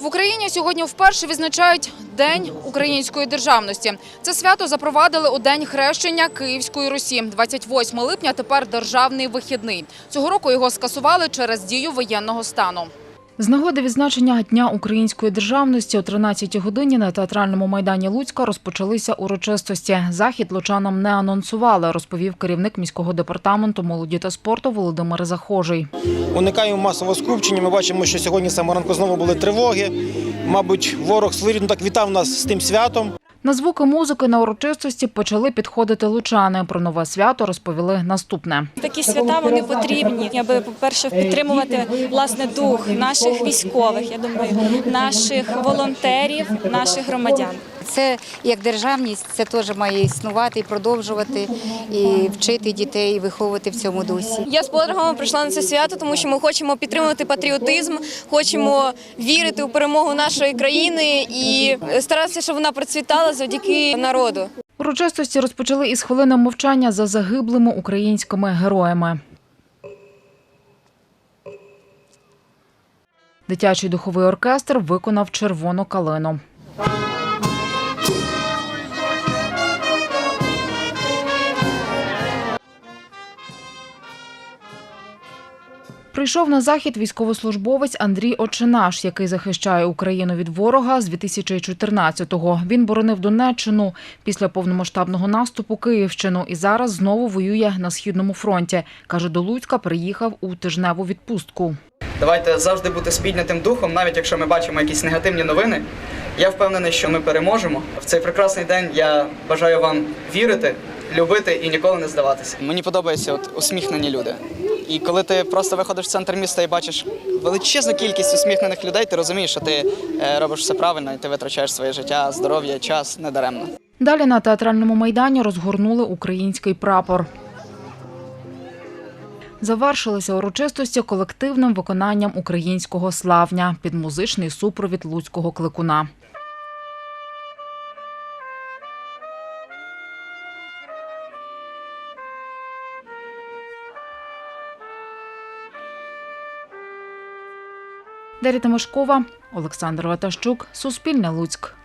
В Україні сьогодні вперше відзначають День української державності. Це свято запровадили у день хрещення Київської Русі. 28 липня тепер державний вихідний. Цього року його скасували через дію воєнного стану. З нагоди відзначення Дня української державності о 13-й годині на театральному майдані Луцька розпочалися урочистості. Захід лучанам не анонсували, розповів керівник міського департаменту молоді та спорту Володимир Захожий. Уникаємо масового скупчення. Ми бачимо, що сьогодні саме ранку знову були тривоги. Мабуть, ворог своєрідно так вітав нас з тим святом. На звуки музики на урочистості почали підходити лучани. Про нове свято розповіли наступне. Такі свята вони потрібні, аби по-перше підтримувати власне дух наших військових. Я думаю, наших волонтерів, наших громадян. Це як державність, це теж має існувати і продовжувати, і вчити дітей, і виховувати в цьому дусі. Я з подругами прийшла на це свято, тому що ми хочемо підтримувати патріотизм, хочемо вірити у перемогу нашої країни і старатися, щоб вона процвітала завдяки народу. Урочистості розпочали із хвилини мовчання за загиблими українськими героями. Дитячий духовий оркестр виконав червону калину. Прийшов на захід військовослужбовець Андрій Очинаш, який захищає Україну від ворога з 2014-го. Він боронив Донеччину після повномасштабного наступу Київщину і зараз знову воює на східному фронті. каже, до Луцька приїхав у тижневу відпустку. Давайте завжди бути з піднятим духом, навіть якщо ми бачимо якісь негативні новини. Я впевнений, що ми переможемо. В цей прекрасний день я бажаю вам вірити, любити і ніколи не здаватися. Мені подобаються от усміхнені люди. І коли ти просто виходиш в центр міста і бачиш величезну кількість усміхнених людей, ти розумієш, що ти е, робиш все правильно і ти витрачаєш своє життя, здоров'я, час недаремно. Далі на театральному майдані розгорнули український прапор. Завершилися урочистості колективним виконанням українського славня під музичний супровід луцького кликуна. Дар'я Тимошкова, Олександр Ватащук, Суспільне Луцьк.